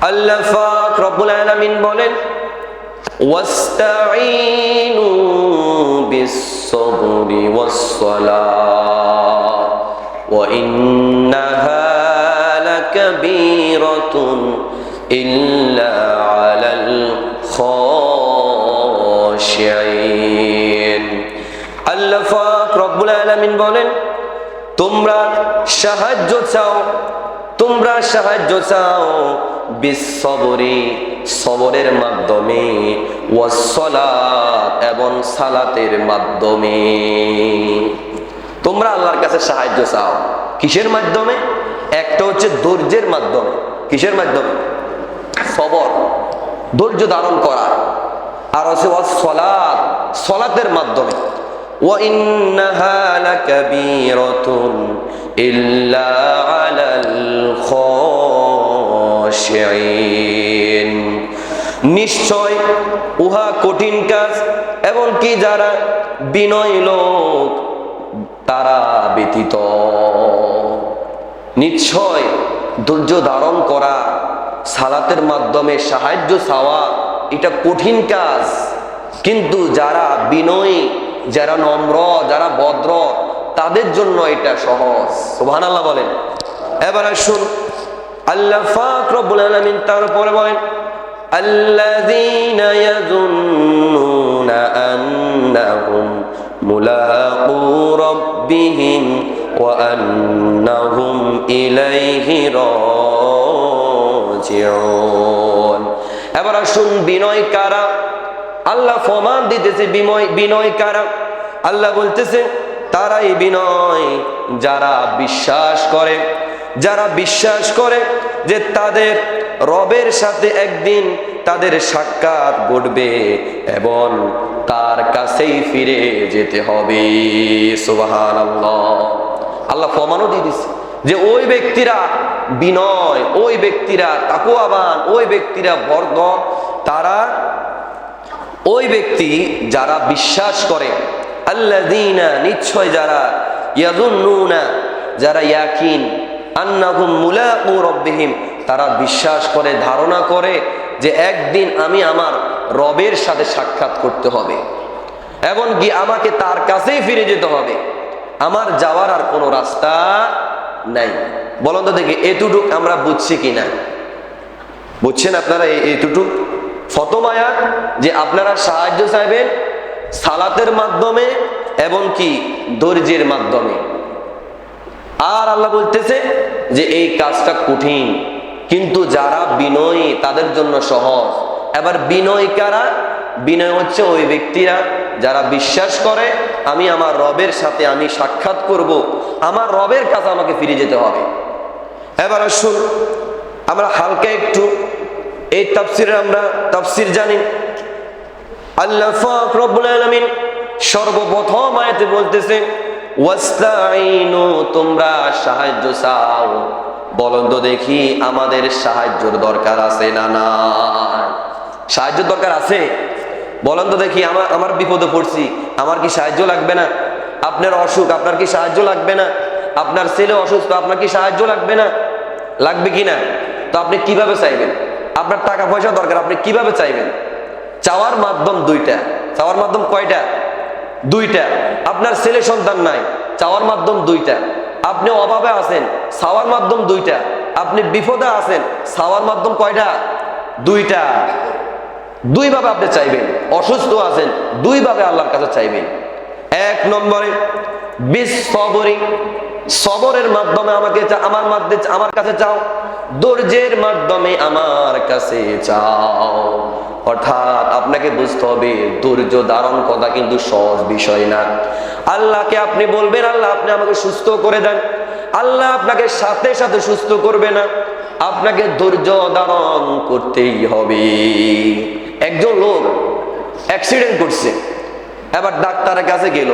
আল্লাহ ফাক রব্বুল আলামিন বলেন ওয়াস্তাইনু বিস-সাবরি ওয়াস-সালাহ ওয়া ইন্নাহা লাকাবীরাতুন ইল্লা আলাল খাশিয়িন আল্লাহ ফাক রব্বুল আলামিন বলেন, তোমরা সাহায্য চাও তোমরা সাহায্য চাও বিশ্ববরে সবরের মাধ্যমে ওয়াসসালাত এবং সালাতের মাধ্যমে। তোমরা আল্লাহর কাছে সাহায্য চাও। কিসের মাধ্যমে? একটা হচ্ছে ধৈর্যের মাধ্যমে। কিসের মাধ্যমে? সবর। ধৈর্য ধারণ করা। আর হচ্ছে ওয়াসসালাত সলাতের মাধ্যমে। وإنها لكبيرة إلا على الخاشعين নিশ্চয় উহা কঠিন কাজ এবং কি যারা বিনয় লোক তারা ব্যতীত নিশ্চয় ধৈর্য ধারণ করা সালাতের মাধ্যমে সাহায্য চাওয়া এটা কঠিন কাজ কিন্তু যারা বিনয়ী যারা নম্র যারা ভদ্র তাদের জন্য এটা সহজ সুবহান আল্লাহ বলেন এবার আসুন আল্লাহ ফাক রব্বুল আলামিন তারপরে বলেন الذين يظنون أنهم ملاقو ربهم وأنهم إليه راجعون এবার আসুন বিনয় কারা আল্লাহ ফমান দিতেছে বিনয় বিনয় কারা? আল্লাহ বলতেছে, তারাই বিনয় যারা বিশ্বাস করে। যারা বিশ্বাস করে যে তাদের রবের সাথে একদিন তাদের সাক্ষাৎ ঘটবে এবং তার কাছেই ফিরে যেতে হবে। সুবাহান আল্লাহ আল্লাহ ফমানও দিয়ে দিচ্ছে যে ওই ব্যক্তিরা বিনয়, ওই ব্যক্তিরা তাকুয়াবান ওই ব্যক্তিরা বর্ধ তারা ওই ব্যক্তি যারা বিশ্বাস করে, আল্লাযীনা নিশ্চয় যারা ইয়াযুন্নুনা, যারা ইয়াকিন, আন্নাহুম মুলাকু রাব্বিহিম, তারা বিশ্বাস করে, ধারণা করে যে একদিন আমি আমার রবের সাথে সাক্ষাৎ করতে হবে। এবং কি আমাকে তার কাছেই ফিরে যেতে হবে। আমার যাওয়ার আর কোনো রাস্তা নাই। বলুন তো দেখি এটুটুক আমরা বুঝছি কিনা? বুঝছেন আপনারা এই ফতমায়া যে আপনারা সাহায্য চাইবেন সালাতের মাধ্যমে এবং কি ধৈর্যের মাধ্যমে। আর আল্লাহ বলতেছে যে এই কাজটা কঠিন, কিন্তু যারা বিনয়ী তাদের জন্য সহজ। এবার বিনয় কারা? বিনয় হচ্ছে ওই ব্যক্তিরা যারা বিশ্বাস করে, আমি আমার রবের সাথে আমি সাক্ষাৎ করব, আমার রবের কাছে আমাকে ফিরে যেতে হবে। এবার আসুন, আমরা হালকা একটু এই তাফসিরে আমরা তাফসির জানি। আল্লাহ পাক রব্বুল আলামিন সর্বপ্রথম আয়াতে বলতেছে ওয়াস্তাইনু তোমরা সাহায্য চাও। বলুন তো দেখি আমাদের সাহায্যর দরকার আছে না না সাহায্য দরকার আছে? বলেন তো দেখি আমার আমার বিপদে পড়ছি, আমার কি সাহায্য লাগবে না? আপনার অসুখ, আপনার কি সাহায্য লাগবে না? আপনার ছেলে অসুস্থ, আপনার কি সাহায্য লাগবে না? লাগবে কি না? তো আপনি কীভাবে চাইবেন? আপনার টাকা পয়সা দরকার, আপনি কীভাবে চাইবেন? চাওয়ার মাধ্যম দুইটা। চাওয়ার মাধ্যম কয়টা? দুইটা। আপনার ছেলে সন্তান নাই, চাওয়ার মাধ্যম দুইটা। আপনি অভাবে আছেন, চাওয়ার মাধ্যম দুইটা। আপনি বিপদে আছেন, চাওয়ার মাধ্যম কয়টা? দুইটা। দুইভাবে আপনি চাইবেন। অসুস্থ আছেন, দুইভাবে আল্লাহর কাছে চাইবেন। এক নম্বরে, বিশ সবরের মাধ্যমে আমাকে আমার মাধ্যমে আমার কাছে চাও। ধৈর্যের মাধ্যমে আমার কাছে চাও। অর্থাৎ আপনাকে বুঝতে হবে, ধৈর্য ধারণ কথা কিন্তু সহজ বিষয় না। আল্লাহকে আপনি বলবেন, আল্লাহ, আপনি আমাকে সুস্থ করে দেন। আল্লাহ আপনাকে সাথে সাথে সুস্থ করবে না। আপনাকে ধৈর্য ধারণ করতেই হবে। একজন লোক অ্যাক্সিডেন্ট করছে। এবার ডাক্তারের কাছে গেল।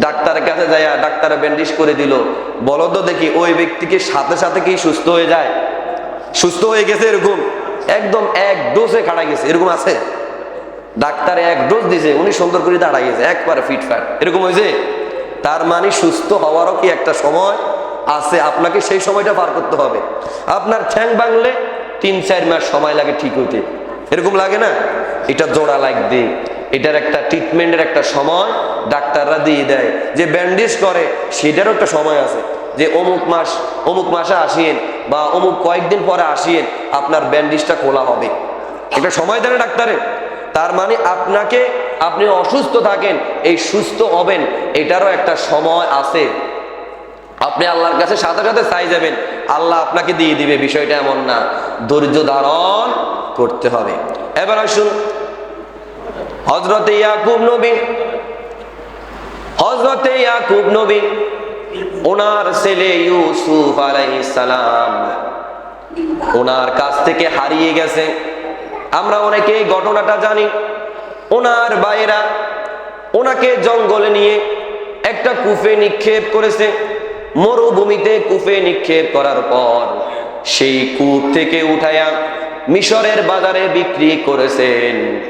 ডাক্তারের কাছে যায় ডাক্তারে ব্যান্ডেজ করে দিল। বলো তো দেখি ওই ব্যক্তিকে সাথে সাথে কি সুস্থ হয়ে যায়? সুস্থ হয়ে গেছে এরকম? একদম এক ডোজে কাটা গেছে। এরকম আছে? ডাক্তার এক ডোজ দিছে, উনি সুন্দর করে দাঁড়াই গেছে, একবারে ফিটফাট এরকম হয়েছে? তার মানে সুস্থ হওয়ারও কি একটা সময় আছে? আপনাকে সেই সময়টা পার করতে হবে। আপনার ঠ্যাং ভাঙলে তিন চার মাস সময় লাগে ঠিক হইতে। এরকম লাগে না? এটা জোড়া লাগবে। এটার একটা ট্রিটমেন্টের একটা সময় ডাক্তাররা দিয়ে দেয়। যে ব্যান্ডেজ করে, সেটারও একটা সময় আছে। যে অমুক মাস, অমুক মাসে আসিয়েন বা অমুক কয়েকদিন পরে আসিয়েন, আপনার ব্যান্ডেজটা খোলা হবে। একটা সময় দেয় ডাক্তারে তার মানে আপনাকে, আপনি অসুস্থ থাকেন, এই সুস্থ হবেন, এটারও একটা সময় আছে। আপনি আল্লাহর কাছে সাথে সাথে চাই যাবেন। আল্লাহ আপনাকে দিয়ে দিবে, বিষয়টা এমন না। ধৈর্য ধারণ করতে হবে। এবার আসুন হজরতে ইয়াকুব নবী হজরতে ইয়াকুব নবী, ওনার ছেলে ইউসুফ আলাইহিস সালাম, ওনার কাছ থেকে হারিয়ে গেছে। আমরা অনেকে এই ঘটনাটা জানি, ওনার বাইরা ওনাকে জঙ্গলে নিয়ে একটা কুফে নিক্ষেপ করেছে, মরুভূমিতে কুফে নিক্ষেপ করার পর সেই কূপ থেকে উঠায়া মিশরের বাজারে বিক্রি করেছেন।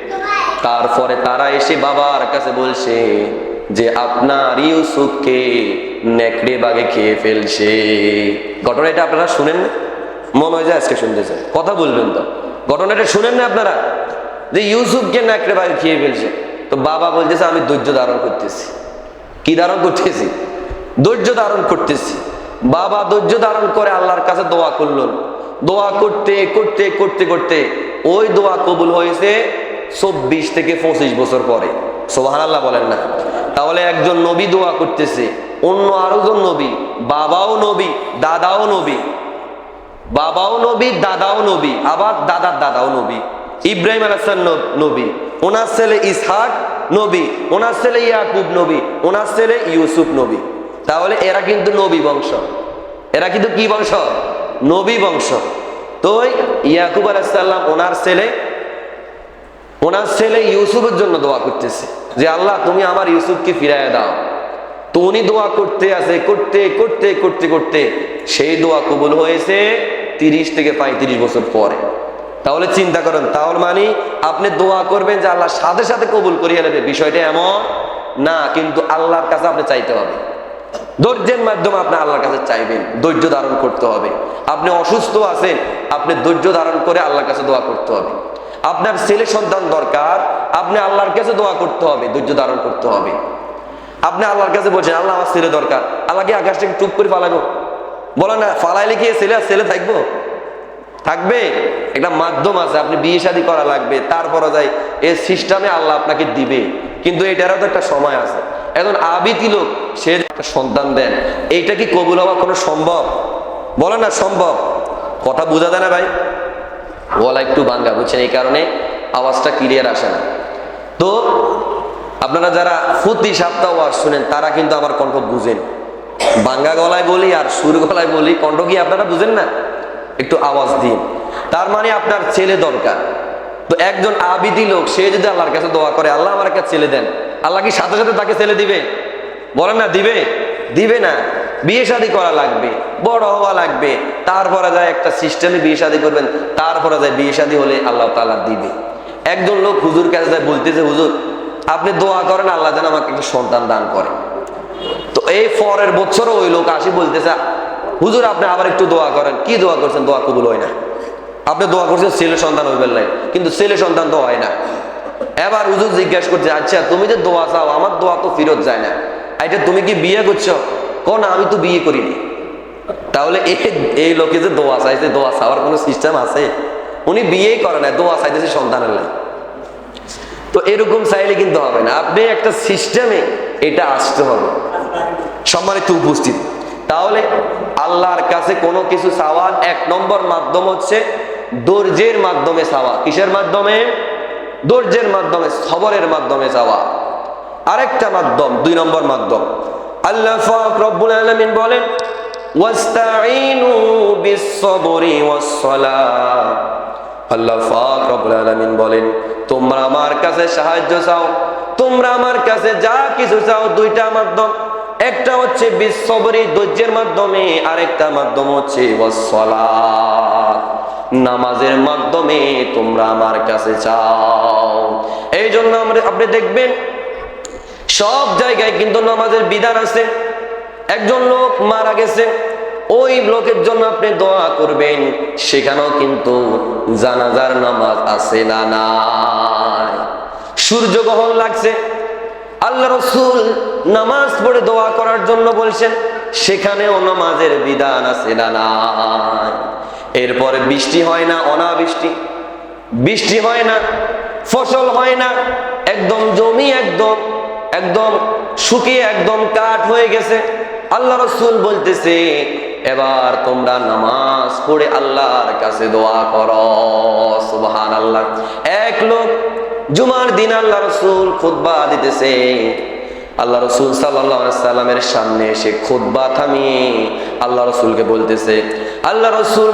তারপরে তারা এসে বাবার কাছে বলছে যে, আপনার ইউসুফকে নেকড়ে বাগে খেয়ে ফেলছে। ঘটনা এটা আপনারা শুনেন না? মনে হয় যে আজকে শুনতেছেন। কথা বলবেন তো। ঘটনাটা শুনেন না আপনারা? যে ইউসুফকে নেকড়ে বাগে খেয়ে ফেলছে। তো বাবা বলতেছে, আমি ধৈর্য ধারণ করতেছি। কি ধারণ করতেছি? ধৈর্য ধারণ করতেছি। বাবা ধৈর্য ধারণ করে আল্লাহর কাছে দোয়া করলেন দোয়া করতে করতে করতে করতে ওই দোয়া কবুল হয়েছে চব্বিশ থেকে পঁচিশ বছর পরে। সোহান আল্লাহ বলেন না। তাহলে একজন নবী দোয়া করতেছে, অন্য আরও জন নবী, বাবাও নবী, দাদাও নবী, বাবাও নবী, দাদাও নবী, আবার দাদার দাদাও নবী, ইব্রাহিম আলাহান নবী, ওনার ছেলে ইসহাক নবী, ওনার ছেলে ইয়াকুব নবী, ওনার ছেলে ইউসুফ নবী। তাহলে এরা কিন্তু নবী বংশ। এরা কিন্তু কি বংশ? নবী বংশ। তো ইয়াকুব আলাইসাল্লাম ওনার ছেলে ওনার ছেলে ইউসুফের জন্য দোয়া করতেছে যে, আল্লাহ, তুমি আমার ইউসুফকে ফিরাইয়া দাও। তো উনি দোয়া করতে আছে, করতে করতে করতে করতে সেই দোয়া কবুল হয়েছে তিরিশ থেকে পঁয়ত্রিশ বছর পরে। তাহলে চিন্তা করেন, তাহলে মানে আপনি দোয়া করবেন যে, আল্লাহ, সাথে সাথে কবুল করিয়ে নেবে। বিষয়টা এমন না, কিন্তু আল্লাহর কাছে আপনি চাইতে হবে। ধৈর্যের মাধ্যমে আপনি আল্লাহর কাছে চাইবেন, ধৈর্য ধারণ করতে হবে। আপনি অসুস্থ আছেন, আপনি ধৈর্য ধারণ করে আল্লাহর কাছে দোয়া করতে হবে। আপনার ছেলে সন্তান দরকার, আপনি আল্লাহর কাছে দোয়া করতে হবে, ধৈর্য ধারণ করতে হবে। আপনি আল্লাহর কাছে বলছেন, আল্লাহ আমার ছেলে দরকার আল্লাহকে আকাশটাকে টুপ করে ফালাবো? বলো না, ফালাইলে কি ছেলে আর ছেলে থাকব? থাকবে? একটা মাধ্যম আছে, আপনি বিয়ে শাদী করা লাগবে তারপরে যাই এই সিস্টেমে আল্লাহ আপনাকে দিবে। কিন্তু এটারও তো একটা সময় আছে। এখন আবিতি লোক, সে একটা সন্তান দেন। এইটা কি কবুল হওয়া কোনো সম্ভব? বলে না, সম্ভব। কথা বোঝা যায় না ভাই? গলা একটু বাঙ্গা বুঝছেন? এই কারণে আওয়াজটা ক্লিয়ার আসে না। তো আপনারা যারা প্রতি সপ্তাহ ওয়াজ শুনেন, তারা কিন্তু আমার কণ্ঠ বুঝেন। বাঙ্গা গলায় বলি আর সুর গলায় বলি, কণ্ঠ কি আপনারা বুঝেন না? একটু আওয়াজ দিন। তার মানে আপনার ছেলে দরকার। তো একজন আবিদি লোক, সে যদি আল্লাহর কাছে দোয়া করে, আল্লাহ আমার কাছে ছেলে দেন। আল্লাহ কি সাথে সাথে তাকে ছেলে দিবে? বলেন না, দিবে। দিবে না। বিয়ে শাদী করা লাগবে, বড় হওয়া লাগবে। তারপরে যায় একটা সিস্টেমে বিয়ে শাদী করবেন, তারপরে যায় বিয়ে শাদী হলে আল্লাহ তালা দিবে। একজন লোক হুজুর কাছে যায় বলতেছে, হুজুর, আপনি দোয়া করেন, আল্লাহ যেন আমাকে একটা সন্তান দান করে। তো এই পরের বছরও ওই লোক আসি বলতেছে, হুজুর, আপনি আবার একটু দোয়া করেন। কি দোয়া করছেন? দোয়া কবুল হয় না। আপনি দোয়া করছেন, ছেলে সন্তান হইবেন নাই। কিন্তু ছেলে সন্তান তো হয় না। এবার হুজুর জিজ্ঞাসা করছে আচ্ছা তুমি যে দোয়া চাও, আমার দোয়া তো ফিরত যায় না। এটা তুমি কি বিয়ে করছ? কো না, আমি তো বিয়ে করিনি। তাহলে এই- লোকে যে দোয়া চাইছে, দোয়া চাওয়ার কোনো সিস্টেম আছে? উনি বিয়েই করে না দোয়া চাইতেছে সন্তানের লাই তো এরকম চাইলে কিন্তু হবে না। আপনি একটা সিস্টেমে এটা আসতে হবে। সম্মানিত উপস্থিত, তাহলে আল্লাহর কাছে কোনো কিছু চাওয়ার এক নম্বর মাধ্যম হচ্ছে ধৈর্যের মাধ্যমে চাওয়া। কিসের মাধ্যমে? ধৈর্যের মাধ্যমে, সবরের মাধ্যমে চাওয়া আরেকটা মাধ্যম, দুই নম্বর মাধ্যম। আল্লাহ পাক রব্বুল আলামিন বলেন আল্লাহ পাক রব্বুল আলামিন বলেন, তোমরা আমার কাছে সাহায্য চাও, তোমরা আমার কাছে যা কিছু চাও, দুইটা মাধ্যম। একটা হচ্ছে বিশ্ববরী ধৈর্যের মাধ্যমে, আরেকটা মাধ্যম হচ্ছে নামাজের মাধ্যমে তোমরা আমার কাছে চাও। এই জন্য আমরা আপনি দেখবেন, সব জায়গায় কিন্তু নামাজের বিধান আছে। একজন লোক মারা গেছে, ওই লোকের জন্য আপনি দোয়া করবেন, সেখানেও কিন্তু জানাজার নামাজ আছে না সূর্য গ্রহণ লাগছে আল্লাহ রসুল নামাজ পড়ে দোয়া করার জন্য বলছেন, সেখানেও নামাজের বিধান আছে না এরপরে বৃষ্টি হয় না, অনাবৃষ্টি। বৃষ্টি হয় না, ফসল হয় না, একদম জমি একদম একদম শুকিয়ে একদম কাঠ হয়ে গেছে। আল্লাহ রসুল বলতেছে, এবার তোমরা নামাজ পড়ে আল্লাহর কাছে দোয়া করো সুবহান আল্লাহ এক লোক জুমার দিন আল্লাহ রসুল খুদ্া দিতেছে। আল্লাহ রসুল সাল্লামের সামনে এসে খুদ্া থামিয়ে আল্লাহ রসুলকে বলতেছে, আল্লাহ রসুল,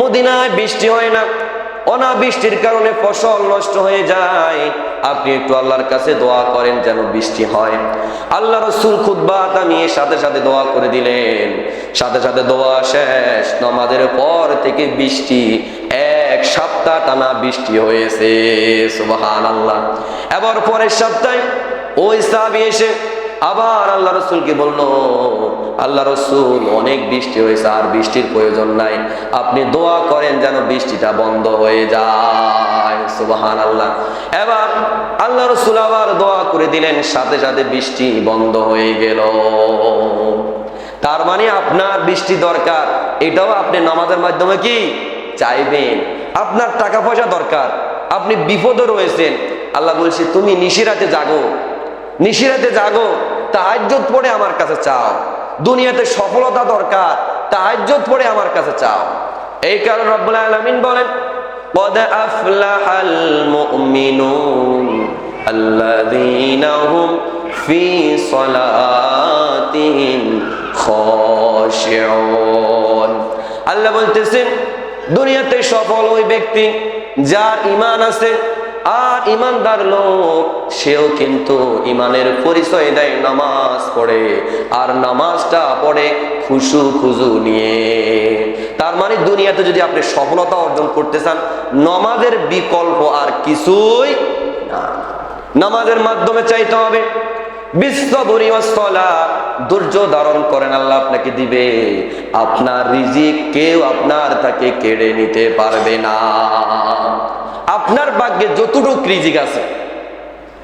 মদিনায় বৃষ্টি হয় না অনাবৃষ্টির কারণে ফসল নষ্ট হয়ে যায়। আপনি একটু আল্লাহর কাছে দোয়া করেন যেন বৃষ্টি হয়। আল্লাহ রসুল খুদ্া নিয়ে সাথে সাথে দোয়া করে দিলেন। সাথে সাথে দোয়া শেষ। নমাজের পর থেকে বৃষ্টি এক সপ্তাহ টানা বৃষ্টি হয়েছে। সুবাহান আল্লাহ এবার পরের সপ্তাহে ওই সাহাবি এসে আবার আল্লাহ রসুলকে বলল, আল্লাহ রসুল, অনেক বৃষ্টি হয়েছে, আর বৃষ্টির প্রয়োজন নাই। আপনি দোয়া করেন যেন বৃষ্টিটা বন্ধ হয়ে যায়। সুবাহান আল্লাহ এবার আল্লাহ রসুল আবার দোয়া করে দিলেন, সাথে সাথে বৃষ্টি বন্ধ হয়ে গেল। তার মানে আপনার বৃষ্টি দরকার, এটাও আপনি নামাজের মাধ্যমে কি চাইবেন? আপনার টাকা পয়সা দরকার, আপনি বিপদে রয়েছেন। আল্লাহ বলছে, তুমি নিশিরাতে জাগো নিশিরাতে জাগো তাহাজ্জত পড়ে আমার কাছে চাও দুনিয়াতে সফলতা দরকার তাহাজ্জত পড়ে আমার কাছে চাও এই কারণে রব্বুল আলামিন বলেন قد أفلح المؤمنون الذين هم في صلاتهم خاشعون আল্লাহ বলতেছেন দুনিয়াতে সফল ওই ব্যক্তি যার ইমান আছে আর ইমানদার লোক সেও কিন্তু ইমানের পরিচয় দেয়, নামাজ পড়ে। আর নামাজটা পড়ে খুশু খুজু নিয়ে। তার মানে দুনিয়াতে যদি আপনি সফলতা অর্জন করতে চান, নমাজের বিকল্প আর কিছুই না। নামাজের মাধ্যমে চাইতে হবে ধৈর্য ধারণ করেন, আল্লাহ আপনাকে দিবে। আপনার রিজিক কেউ আপনার তাকে কেড়ে নিতে পারবে না। আপনার ভাগ্যে যতটুক রিজিক আছে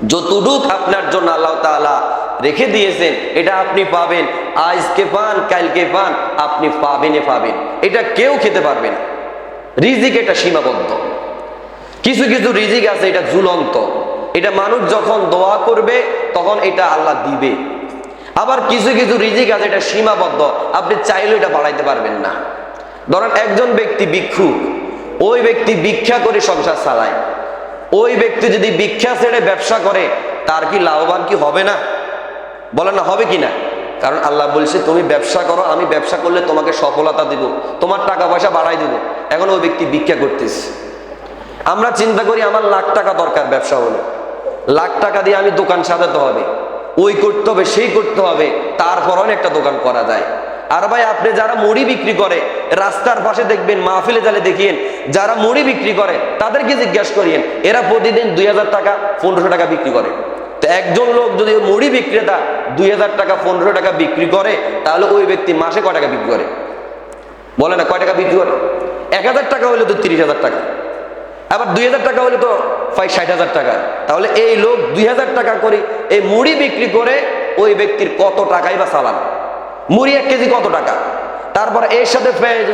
যতটুক আপনার জন্য আল্লাহ তাআলা রেখে দিয়েছেন, এটা আপনি পাবেন। আজকে পান, কালকে পান, আপনি পাবেনে পাবেন। এটা কেউ খেতে পারবে না। রিজিক এটা সীমাবদ্ধ। কিছু কিছু রিজিক আছে, এটা ঝুলন্ত। এটা মানুষ যখন দোয়া করবে, তখন এটা আল্লাহ দিবে। আবার কিছু কিছু রিজিক আছে, এটা সীমাবদ্ধ। আপনি চাইলেও এটা বাড়াইতে পারবেন না। ধরেন একজন ব্যক্তি ভিক্ষুক, ওই ব্যক্তি ভিক্ষা করে সংসার চালায়। ওই ব্যক্তি যদি ভিক্ষা ছেড়ে ব্যবসা করে, তার কি লাভবান কি হবে না? বলে না, হবে কি না? কারণ আল্লাহ বলছে, তুমি ব্যবসা করো, আমি ব্যবসা করলে তোমাকে সফলতা দিব, তোমার টাকা পয়সা বাড়াই দিব। এখন ওই ব্যক্তি ভিক্ষা করতেছে। আমরা চিন্তা করি, আমার লাখ টাকা দরকার ব্যবসা হলে। লাখ টাকা দিয়ে আমি দোকান সাজাতে হবে। ওই করতে হবে, সেই করতে হবে, তারপর একটা দোকান করা যায়। আর ভাই, আপনি যারা মুড়ি বিক্রি করে, রাস্তার পাশে দেখবেন, মাহফিলে জালে দেখিয়েন, যারা মুড়ি বিক্রি করে, তাদেরকে জিজ্ঞাসা করিয়েন, এরা প্রতিদিন দুই হাজার টাকা, পনেরোশো টাকা বিক্রি করে। তো একজন লোক যদি মুড়ি বিক্রেতা, দুই হাজার টাকা, পনেরোশো টাকা বিক্রি করে, তাহলে ওই ব্যক্তি মাসে কয় টাকা বিক্রি করে? বলে না, কয় টাকা বিক্রি করে? এক হাজার টাকা হলে তো তিরিশ হাজার টাকা। আবার দুই হাজার টাকা হলে তো প্রায় ষাট হাজার টাকা। তাহলে এই লোক দুই হাজার টাকা করে, এই মুড়ি বিক্রি করে, ওই ব্যক্তির কত টাকাই বা চালান? মুড়ি এক কেজি কত টাকা? তারপর এর সাথে পেঁয়াজ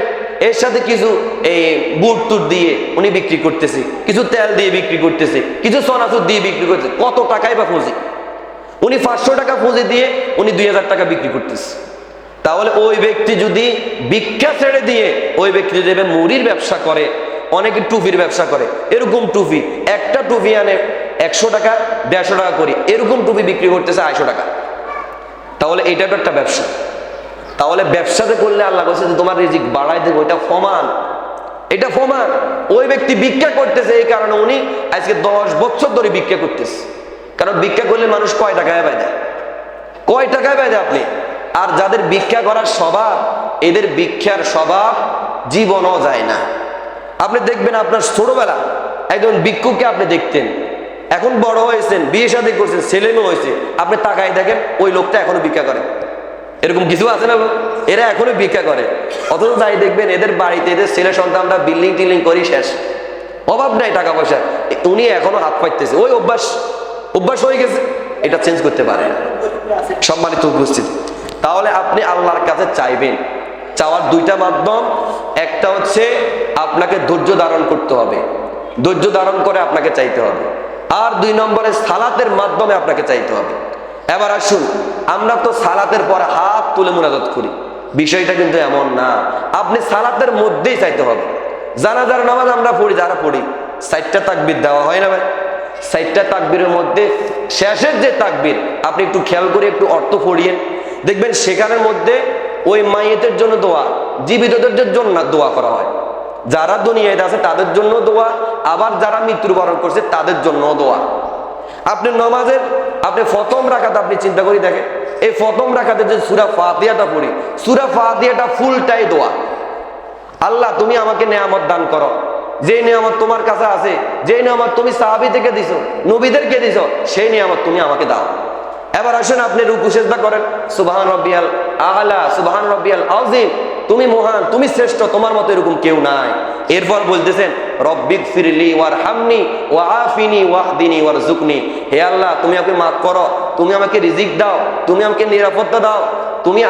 এর সাথে কিছু এই বুট টুট দিয়ে উনি বিক্রি করতেছে, কিছু তেল দিয়ে বিক্রি করতেছে, কিছু সোনাচুর দিয়ে বিক্রি করতেছে। কত টাকাই বা পুঁজি উনি পাঁচশো টাকা পুঁজি দিয়ে উনি দুই হাজার টাকা বিক্রি করতেছে। তাহলে ওই ব্যক্তি যদি ভিক্ষা ছেড়ে দিয়ে ওই ব্যক্তি যদি মুড়ির ব্যবসা করে, অনেকে টুপির ব্যবসা করে, এরকম টুপি একটা টুপি আনে একশো টাকা, দেড়শো টাকা করি, এরকম টুপি বিক্রি করতেছে আড়াইশো টাকা। তাহলে এটা একটা ব্যবসা। তাহলে ব্যবসাতে করলে আল্লাহ বলছে যে তোমার রিজিক বাড়াই দেবো এটা ফমান এটা ফমান ওই ব্যক্তি ভিক্ষা করতেছে এই কারণে উনি আজকে দশ বছর ধরে ভিক্ষা করতেছে। কারণ ভিক্ষা করলে মানুষ কয় টাকায় পায় দেয় কয় টাকায় পায় দেয় আপনি? আর যাদের ভিক্ষা করার স্বভাব, এদের ভিক্ষার স্বভাব জীবনও যায় না। আপনি দেখবেন আপনার ছোটবেলা একজন ভিক্ষুককে আপনি দেখতেন, এখন বড় হয়েছেন, বিয়ে শাদী করছেন, ছেলে মেয়ে হয়েছে, আপনি তাকায় দেখেন ওই লোকটা এখনও ভিক্ষা করে। এরকম কিছু আছে না এরা এখনও ভিক্ষা করে। অথচ যাই দেখবেন এদের বাড়িতে এদের ছেলে সন্তানরা বিল্ডিং টিল্ডিং করি শেষ। অভাব নাই টাকা পয়সা উনি এখনও হাত পাইতেছে ওই অভ্যাস অভ্যাস হয়ে গেছে। এটা চেঞ্জ করতে পারে। সম্মানিত উপস্থিত, তাহলে আপনি আল্লাহর কাছে চাইবেন। চাওয়ার দুইটা মাধ্যম। একটা হচ্ছে আপনাকে ধৈর্য ধারণ করতে হবে। ধৈর্য ধারণ করে আপনাকে চাইতে হবে। আর দুই নম্বরে সালাতের মাধ্যমে আপনাকে চাইতে হবে। এবার আসুন, আমরা তো সালাতের পরে হাত তুলে মোনাজাত করি। বিষয়টা কিন্তু এমন না। আপনি সালাতের মধ্যেই চাইতে হবে। জানাজার নামাজ আমরা পড়ি, যারা পড়ি, সাইটটা তাকবির দেওয়া হয় না ভাই। সাইটটা তাকবিরের মধ্যে, শেষের যে তাকবির, আপনি একটু খেয়াল করে একটু অর্থ পড়িয়েন। দেখবেন সেখানের মধ্যে ওই মাইয়েতের জন্য দোয়া, জীবিতদের জন্য দোয়া করা হয়। যারা দুনিয়ায় আছে, তাদের জন্য দোয়া, আবার যারা মৃত্যুবরণ করছে, তাদের জন্য দোয়া। আপনি নমাজের আপনি ফতম রাখাতে আপনি চিন্তা করি দেখেন, এই ফতম রাখাতে যে সুরা ফাতিয়াটা পড়ি, সুরা ফাতিয়াটা ফুলটাই দোয়া। আল্লাহ, তুমি আমাকে নেয়ামত দান করো। যে নিয়ামত তোমার কাছে আছে যে নিয়ামত তুমি সাহাবি থেকে দিছো, নবীদেরকে দিছো, সেই নিয়ামত তুমি আমাকে দাও। এবার আসেন আপনি রুকু সেজদা করেন। সুবাহান রব্বিয়াল আলা, সুবাহান রব্বিয়াল আজিম তুমি মহান, তুমি শ্রেষ্ঠ, তোমার মতো এরকম কেউ নাই। এরপর বলতেছেন রব্বিক ফিরলি ওয়ার হামনি ওয়া আফিনি ওয়াহদিনি ওয়ার জুকনি হে আল্লাহ, তুমি আমাকে মাফ করো, তুমি আমাকে রিজিক দাও, তুমি আমাকে নিরাপত্তা দাও। তুমি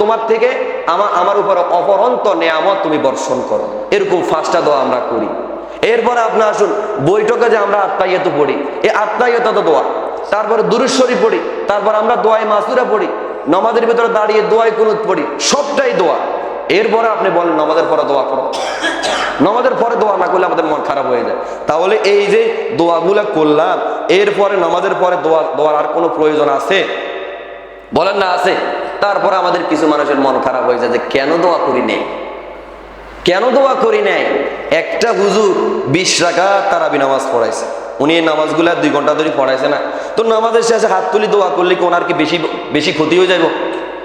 তোমার থেকে আমার আমার উপর অপরন্ত নেয়ামত তুমি বর্ষণ করো। এরকম ফাঁসটা দোয়া আমরা করি। এরপরে আপনার আসুন, বৈঠকে যে আমরা আত্মাইয়ত পড়ি, এই আত্মাইয়ত দোয়া। তারপরে দুরুশ্বরী পড়ি, তারপর আমরা দোয়াই মাসুরা পড়ি, নমাজের ভিতরে দাঁড়িয়ে দোয়াই কুনুত পড়ি, সবটাই দোয়া। এরপরে আপনি বলেন, নমাজের পরে দোয়া করো। নমাজের পরে দোয়া না করলে আমাদের মন খারাপ হয়ে যায়। তাহলে এই যে দোয়াগুলা করলাম, এরপরে নমাজের পরে দোয়া, দোয়ার আর কোনো প্রয়োজন আছে? বলেন না, আছে। তারপরে আমাদের কিছু মানুষের মন খারাপ হয়ে যায় যে, কেন দোয়া করি নেই? কেন দোয়া করি নাই? একটা হুজুর বিশ টাকা তারাবি নামাজ পড়াইছে। উনি এই নামাজগুলা দুই ঘণ্টা ধরে পড়াইছে না। তো নামাজের শেষে হাত তুলি, দোয়া করলে কি ওনার কি বেশি বেশি ক্ষতি হয়ে যাব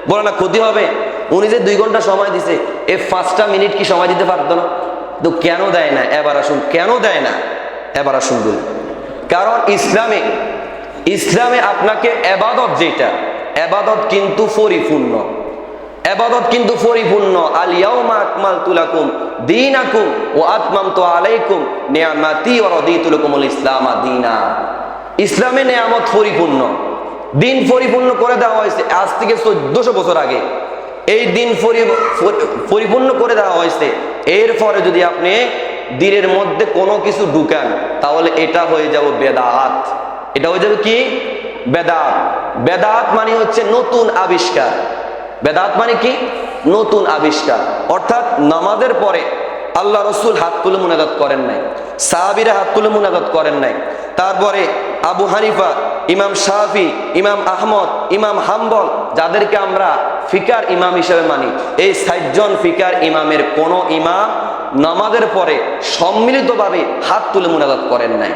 বলে না, ক্ষতি হবে। উনি যে দুই ঘণ্টা সময় দিছে, এ পাঁচটা মিনিট কি সময় দিতে পারতো না? তো কেন দেয় না? এবার আসুন, কেন দেয় না? এবার আসুন বলি। কারণ ইসলামে ইসলামে আপনাকে এবাদত যেটা, এবাদত কিন্তু পরিপূর্ণ। এবাদত কিন্তু পরিপূর্ণ। আল ইয়াউমা আকমালতু লাকুম দীনাকুম ওয়া আতমামতু আলাইকুম নিয়ামাতি ওয়া রাদিতু লাকুমুল ইসলাম দীনা। ইসলামে নিয়ামত পরিপূর্ণ। দিন পরিপূর্ণ করে দেওয়া হয়েছে আজ থেকে চোদ্দশো বছর আগে। এই দিন পরি- পরি- পরিপূর্ণ করে দেওয়া হয়েছে। এরপরে যদি আপনি দিনের মধ্যে কোনো কিছু ঢুকান, তাহলে এটা হয়ে যাবে বেদাত। এটা হয়ে যাবে কি? বেদাত। বেদাত মানে হচ্ছে নতুন আবিষ্কার। বেদাত মানে কি? নতুন আবিষ্কার। অর্থাৎ নামাজের পরে আল্লাহ রসুল হাত তুলে মুনাজাত করেন নাই। সাহাবিরা হাত তুলে মুনাজাত করেন নাই। তারপরে আবু হানিফা, ইমাম শাফি, ইমাম আহমদ, ইমাম হাম্বল, যাদেরকে আমরা ফিকার ইমাম হিসেবে মানি, এই সাতজন ফিকার ইমামের কোন ইমাম নামাজের পরে সম্মিলিতভাবে হাত তুলে মুনাজাত করেন নাই।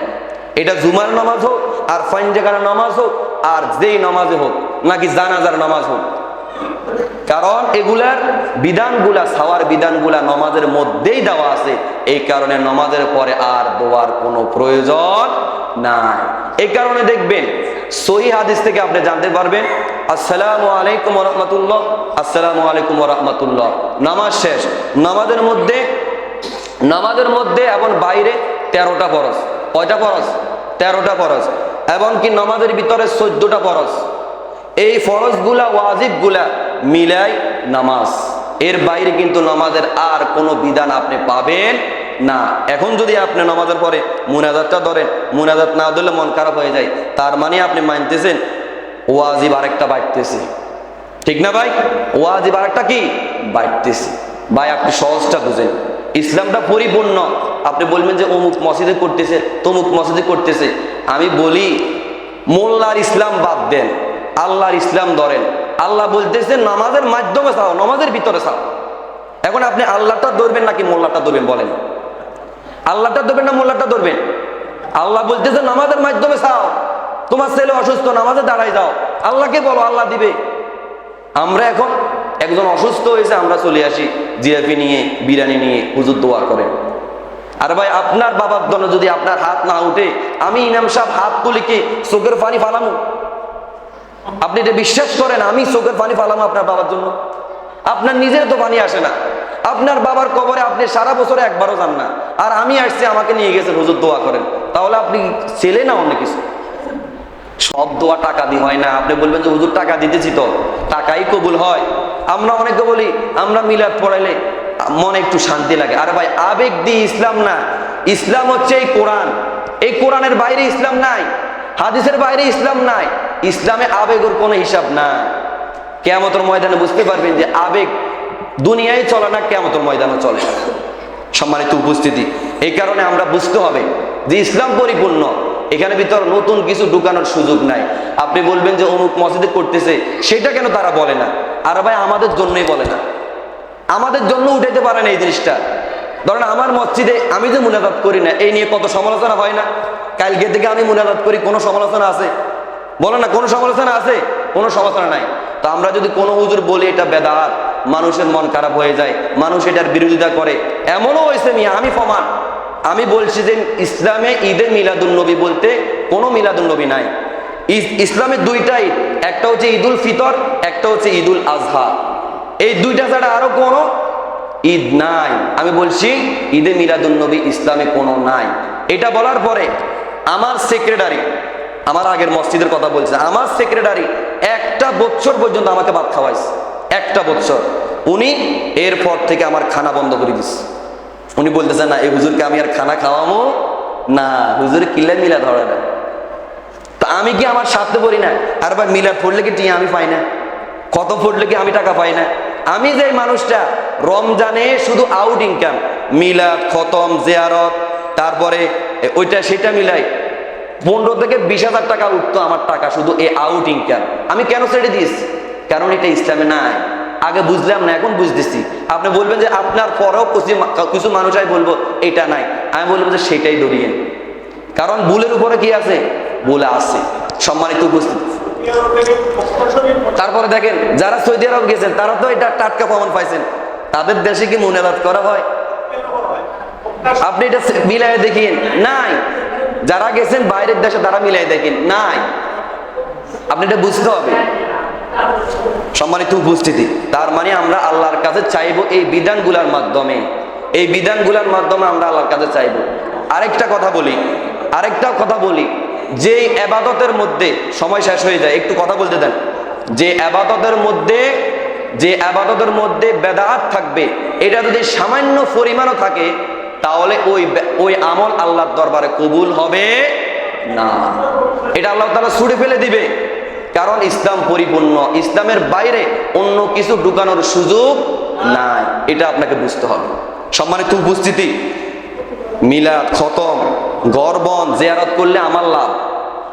এটা জুমার নামাজ হোক আর ফাইন জাগার নামাজ হোক, আর যেই নামাজে হোক, নাকি জানাজার নামাজ হোক কারণ এগুলার বিধানগুলা, সাওয়ার বিধানগুলা নমাজের মধ্যেই দেওয়া আছে। এই কারণে নমাজের পরে আর দোয়ার কোনো প্রয়োজন নাই। এই কারণে দেখবেন, সহি হাদিস থেকে আপনি জানতে পারবেন, আসসালামু আলাইকুম রহমতুল্লাহ, আসসালামু আলাইকুম রহমতুল্লাহ। নামাজ শেষ। নামাজের মধ্যে নামাজের মধ্যে এবং বাইরে তেরোটা ফরজ। কয়টা ফরজ? তেরোটা ফরজ। এবং কি নামাজের ভিতরে চোদ্দটা ফরজ। এই ফরজগুলা, ওয়াজিবগুলা মিলাই নামাজ। এর বাইরে কিন্তু নামাজের আর কোনো বিধান আপনি পাবেন না। এখন যদি আপনি নামাজের পরে মুনাজাতটা ধরেন, মুনাজাত না ধরলে মন খারাপ হয়ে যায়। তার মানে আপনি মানতেছেন, ওয়াজিব আরেকটা বাড়তেছে। ঠিক না ভাই? ওয়াজিব আরেকটা কি? বাড়তেছে। ভাই, আপনি সহজটা বুঝেন। ইসলামটা পরিপূর্ণ। আপনি বলবেন যে অমুক মসজিদে করতেছে, তমুক মসজিদে করতেছে। আমি বলি, মোল্লার ইসলাম বাদ দেন, আল্লাহর ইসলাম ধরেন। আল্লাহ বলতেছে, নামাজের মাধ্যমে চাও, নামাজের ভিতরে চাও। এখন আপনি আল্লাহটা ধরবেন নাকি মোল্লাটা ধরবেন বলেন। আল্লাহটা ধরবেন না মোল্লাটা ধরবেন? আল্লাহ বলতেছে, নামাজের মাধ্যমে চাও। তোমার ছেলে অসুস্থ, নামাজে দাঁড়াই যাও। আল্লাহকে বলো, আল্লাহ দিবে। আমরা এখন একজন অসুস্থ হয়েছে, আমরা চলে আসি জিরাফি নিয়ে, বিরিয়ানি নিয়ে, হুজুর দোয়া করেন। আর ভাই, আপনার বাবার জন্য যদি আপনার হাত না উঠে, আমি ইনাম সাহেব হাত তুলে কি চোখের পানি ফালামু? আপনি এটা বিশ্বাস করেন, আমি চোখের পানি পালাম আপনার বাবার জন্য। আপনার নিজের তো পানি আসে না। আপনার বাবার কবরে আপনি সারা বছরে একবারও যান না। আর আমি আসছি, আমাকে নিয়ে গেছেন, হুজুর দোয়া করেন। তাহলে আপনি ছেলে না অন্য কিছু? সব দোয়া টাকা দিয়ে হয় না। আপনি বলবেন যে, হুজুর, টাকা দিতেছি তো। টাকাই কবুল হয়। আমরা অনেকে বলি, আমরা মিলাদ পড়াইলে মনে একটু শান্তি লাগে। আরে ভাই, আবেগ দিয়ে ইসলাম না। ইসলাম হচ্ছে এই কোরআন। এই কোরআনের বাইরে ইসলাম নাই। হাদিসের বাইরে ইসলাম নাই। ইসলামে আবেগের কোনো হিসাব নাই কেয়ামতের ময়দানে বুঝতে পারবেন যে আবেগ দুনিয়ায় চলে না, কেয়ামতের ময়দানে চলে না। সম্মানিত উপস্থিতি, এই কারণে আমরা বুঝতে হবে যে ইসলাম পরিপূর্ণ। এখানে ভিতর নতুন কিছু ঢুকানোর সুযোগ নাই। আপনি বলবেন যে অমুক মসজিদে করতেছে, সেটা কেন তারা বলে না? আর ভাই, আমাদের জন্যই বলে না। আমাদের জন্য উঠাইতে পারে না এই জিনিসটা। ধরেন আমার মসজিদে আমি যে মুনাজাত করি না, এই নিয়ে কত সমালোচনা হয় না? কালকে থেকে আমি মুনাজাত করি, কোনো সমালোচনা আছে? বলো না, কোনো সমালোচনা আছে? কোনো সমালোচনা নাই। তো আমরা যদি কোনো হুজুর বলি এটা বেদাত, মানুষের মন খারাপ হয়ে যায়, মানুষ এটার বিরোধিতা করে, এমনও হয়েছে মিয়া, আমি প্রমাণ। আমি বলছি যে ইসলামে ঈদে মিলাদুন্নবী বলতে কোনো মিলাদুন্নবী নাই। ইস- ইসলামের দুইটাই একটা হচ্ছে ঈদুল ফিতর, একটা হচ্ছে ঈদুল আজহা এই দুইটা ছাড়া আরও কোনো ঈদ নাই। আমি বলছি, ঈদে মিলাদুন্নবী ইসলামে কোনো নাই। এটা বলার পরে আমার সেক্রেটারি, আমার আগের মসজিদের কথা বলছে, আমার সেক্রেটারি একটা বছর পর্যন্ত আমাকে ভাত খাওয়াইছে। একটা বছর উনি এরপর থেকে আমার খানা বন্ধ করে দিচ্ছে উনি বলতেছে, না এই হুজুরকে আমি আর খানা খাওয়াবো না। হুজুর কিল্লা মিলা ধরে না। তা আমি কি আমার স্বার্থে পড়ি না? আর ভাই, মিলাদ পড়লে কি টিয়া আমি পাই না? কত পড়লে কি আমি টাকা পাই না? আমি যে মানুষটা, রমজানে শুধু আউট ইনকাম মিলাদ, খতম, জিয়ারত, তারপরে ওইটা সেটা মিলাই পনেরো থেকে বিশ হাজার টাকা উঠতো আমার টাকা শুধু এই আউট ইনকাম আমি কেন ছেড়ে দিয়েছি? কারণ এটা ইসলামে নাই। আগে বুঝলাম না, এখন বুঝতেছি। আপনি বলবেন যে আপনার পরেও কিছু মা- কিছু মানুষই বলব, এটা নাই। আমি বলব যে সেটাই দড়িয়ে কারণ বুলের উপরে কি আছে? বুলে আছে। সম্মানিত উপস্থিতি। তারপরে দেখেন, যারা সৌদি আরব গেছেন, তারা তো এটা টাটকা প্রমাণ পাইছেন। তাদের দেশে কি মুনাজাত করা হয়? আপনি এটা মিলাই দেখিন নাই। যারা গেছেন বাইরের দেশে, তারা মিলাই দেখেন। নাই। আপনি এটা বুঝতে হবে। সম্মানিত উপস্থিতি, তার মানে আমরা আল্লাহর কাছে চাইব এই বিধানগুলোর মাধ্যমে। এই বিধানগুলোর মাধ্যমে আমরা আল্লাহর কাছে চাইব। আরেকটা কথা বলি। আরেকটা কথা বলি। যে আবাদতের মধ্যে সময় শেষ হয়ে যায়, একটু কথা বলতে দেন। যে আবাদতের মধ্যে, যে আবাদতের মধ্যে বেদাত থাকবে, এটা যদি সামান্য পরিমাণও থাকে, তাহলে ওই ওই আমল আল্লাহর দরবারে কবুল হবে না। এটা আল্লাহ তাআলা ছুড়ে ফেলে দিবে। কারণ ইসলাম পরিপূর্ণ, ইসলামের বাইরে অন্য কিছু ঢুকানোর সুযোগ নাই। এটা আপনাকে বুঝতে হবে। সম্মানিত উপস্থিতি মিলাদ, খতম, গরবন, জিয়ারত করলে আমার লাভ।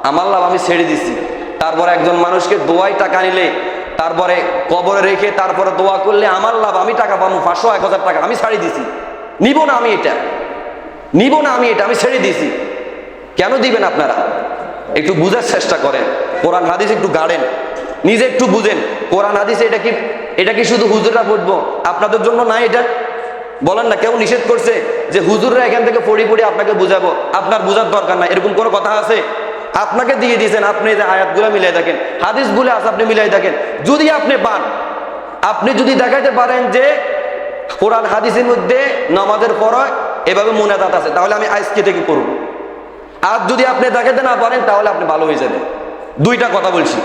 আমার লাভ আমি ছেড়ে দিছি। তারপর একজন মানুষকে দোয়াই টাকা নিলে, তারপরে কবরে রেখে তারপরে দোয়া করলে আমার লাভ, আমি টাকা পাবো, পাঁচশো, এক হাজার টাকা আমি ছাড়ি দিছি। নিব না আমি এটা। নিব না আমি এটা, আমি ছেড়ে দিছি। কেন দিবেন আপনারা? একটু বুঝার চেষ্টা করেন। কোরআন, হাদিস একটু গাড়েন। নিজে একটু বুঝেন। কোরআন, হাদিসে এটা কি এটা কি শুধু হুজুররা পড়ব? আপনাদের জন্য না এটা? বলেন না, কেউ নিষেধ করছে যে হুজুররা এখান থেকে পড়ি পড়ি আপনাকে বুঝাবো। আপনার বুঝার দরকার না এরকম কোনো কথা আছে? আপনাকে দিয়ে দিয়েছেন, আপনি যে আয়াতগুলো মিলাই দেখেন, হাদিসগুলো আছে, আপনি মিলাই দেখেন। যদি আপনি পান, আপনি যদি দেখাইতে পারেন যে কোরআন হাদিসের মধ্যে নামাজের পর এভাবে মুনাজাত আছে, তাহলে আমি আজকে থেকে করুন আর যদি আপনি দেখাতে না পারেন, তাহলে আপনি ভালো হয়ে যাবেন। দুইটা কথা বলছি।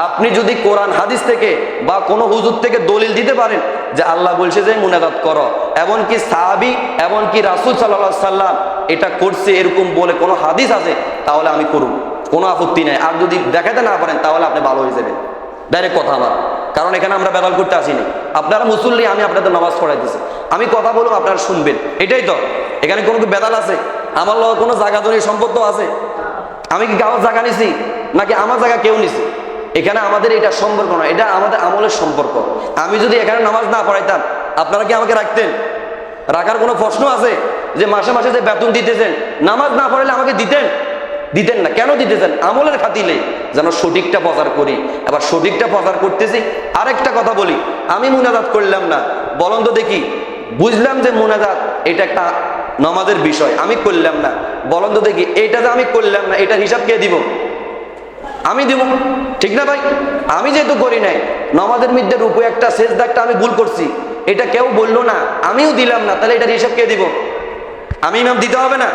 আপনি যদি কোরআন, হাদিস থেকে বা কোনো হুজুর থেকে দলিল দিতে পারেন যে আল্লাহ বলছে যে মুনাজাত করো, এমনকি সাহাবি, এমনকি রাসুল সাল্লাহ সাল্লাম এটা করছে এরকম বলে কোনো হাদিস আছে, তাহলে আমি করুন। কোনো আপত্তি নেই। আর যদি দেখাতে না পারেন, তাহলে আপনি ভালো হয়ে যাবেন। ডাইরেক্ট কথা আমার। কারণ এখানে আমরা বেদাল করতে আসিনি। আপনারা মুসল্লি, আমি আপনাদের নামাজ পড়াই পড়াইতেছি। আমি কথা বলব আপনারা শুনবেন। এটাই তো। এখানে কোনো বেদাল আছে? আমার লোক কোনো জায়গা জমি সম্পদ আছে? আমি কি কারোর জায়গা নিছি? নাকি আমার জায়গা কেউ নিছি? এখানে আমাদের এটা সম্পর্ক না এটা আমাদের আমলের সম্পর্ক। আমি যদি এখানে নামাজ না পড়াইতাম, আপনারা কি আমাকে রাখতেন? রাখার কোনো প্রশ্ন আছে যে মাসে মাসে যে বেতন দিতেছেন, নামাজ না পড়াইলে আমাকে দিতেন? দিতেন না। কেন দিতেছেন? আমলের খাতিলে। যেন সঠিকটা প্রচার করি। আবার সঠিকটা প্রচার করতেছি। আরেকটা কথা বলি, আমি মুনাজাত করলাম না। বলন তো দেখি, বুঝলাম যে মুনাজাত এটা একটা নমাজের বিষয়, আমি করলাম না। বলন তো দেখি এটা যে আমি করলাম না, এটা হিসাব কে দিব? আমি দিব। ঠিক না ভাই? আমি যেহেতু করি নাই, নমাজের মধ্যে রূপে একটা শেষ দাগটা আমি ভুল করছি। এটা কেউ বলল না, আমিও দিলাম না, তাহলে এটার হিসাব কে দিব? আমি ইমাম দিতে হবে না?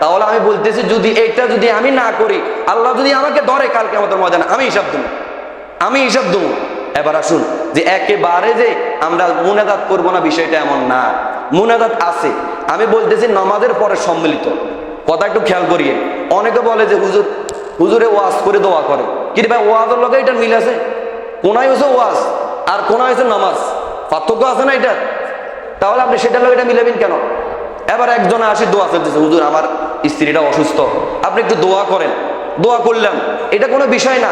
তাহলে আমি বলতেছি, যদি এটা যদি আমি না করি, আল্লাহ যদি আমাকে ধরে কালকে আমাদের মজা না আমি হিসাব দেবো। আমি হিসাব দেবো। এবার আসুন, যে একেবারে যে আমরা মুনাদাত করব না, বিষয়টা এমন না। মুনাদাত আছে। আমি বলতেছি, নামাজের পরে সম্মিলিত। কথা একটু খেয়াল করিয়ে। অনেকে বলে যে, হুজুর হুজুরে ওয়াজ করে দোয়া করে। কিন্তু ভাই, ওয়াজের লগে এটার মিল আছে? কোনায় হচ্ছে ওয়াজ আর কোনায় হচ্ছে নামাজ? পার্থক্য আছে না এটা তাহলে আপনি সেটার লোক এটা মিলাবেন কেন? এবার একজনে আসি দোয়া ফেলতেছে হুজুর, আমার স্ত্রীটা অসুস্থ। আপনি একটু দোয়া করেন। দোয়া করলাম। এটা কোনো বিষয় না।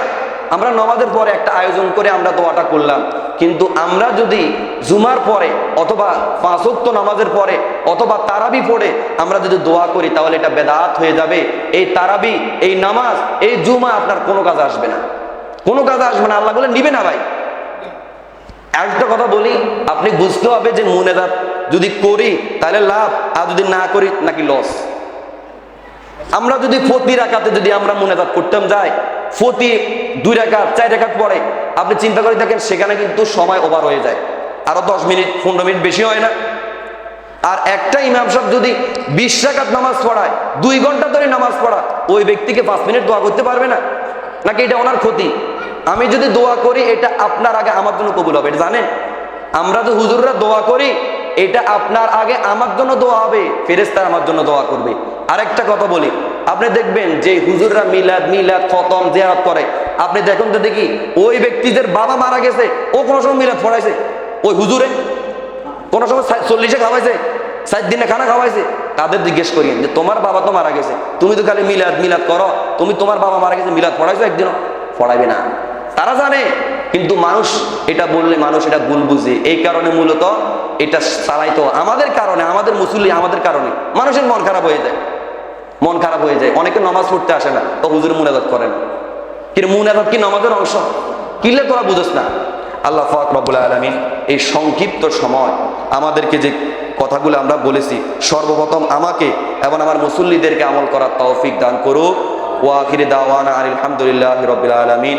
আমরা নমাজের পরে একটা আয়োজন করে আমরা দোয়াটা করলাম। কিন্তু আমরা যদি জুমার পরে অথবা পাঁচক্ত নামাজের পরে অথবা তারাবি পড়ে আমরা যদি দোয়া করি, তাহলে এটা বেদাত হয়ে যাবে। এই তারাবি, এই নামাজ, এই জুমা আপনার কোনো কাজে আসবে না। কোনো কাজে আসবে না। আল্লাহ বলে নিবে না ভাই। একটা কথা বলি, আপনি বুঝতে হবে যে মুনেদাত যদি করি, তাহলে লাভ, আর যদি না করি, নাকি লস। আমরা যদি ফতি রাখাতে যদি আমরা মুনেদাত করতাম যাই ফতি দুই রাকাত চার রাকাত পরে আপনি চিন্তা করে দেখেন, সেখানে কিন্তু সময় ওভার হয়ে যায়। আরও দশ মিনিট, পনেরো মিনিট বেশি হয় না। আর একটা ইমাম সাহেব যদি বিশ রাকাত নামাজ পড়ায়, দুই ঘণ্টা ধরে নামাজ পড়া, ওই ব্যক্তিকে পাঁচ মিনিট দোয়া করতে পারবে না? নাকি এটা ওনার ক্ষতি? আমি যদি দোয়া করি, এটা আপনার আগে আমার জন্য কবুল হবে, এটা জানেন? আমরা তো হুজুররা দোয়া করি, এটা আপনার আগে আমার জন্য দোয়া হবে ফেরেস্তার আমার জন্য দোয়া করবে। আরেকটা কথা বলি আপনি দেখবেন যে হুজুররা মিলাদ মিলাদ, খতম, জেয়ারত করে। আপনি দেখুন তো দেখি, ওই ব্যক্তিদের বাবা মারা গেছে, ও কোনো সময় মিলাদ পড়াইছে? ওই হুজুরে? কোনো সময় চল্লিশে খাওয়াইছে? ষাট দিনে খানা খাওয়াইছে? তাদের জিজ্ঞেস করি যে, তোমার বাবা তো মারা গেছে। তুমি তো খালি মিলাদ মিলাদ করো। তুমি তোমার বাবা মারা গেছে, মিলাদ পড়াইছো একদিনও? পড়াইবে না। তারা জানে, কিন্তু মানুষ এটা বললে মানুষ এটা ভুল বুঝে। এই কারণে মূলত এটা চালাইতো। আমাদের কারণে, আমাদের মুসল্লি আমাদের কারণে। মানুষের মন খারাপ হয়ে যায়। মন খারাপ হয়ে যায়। অনেকে নামাজ পড়তে আসে না, তো হুজুর মুনাজাত করেন। কিন্তু মুনাজাত কি নামাজের অংশ? কিনলে তোরা বুঝোস না। আল্লাহ ফাক রবুল আলমিন এই সংক্ষিপ্ত সময় আমাদেরকে যে কথাগুলো আমরা বলেছি, সর্বপ্রথম আমাকে এবং আমার মুসল্লিদেরকে আমল করার তৌফিক দান করুক। ওয়াখির দাওয়ানা আলহামদুলিল্লাহ রবিল আলমিন।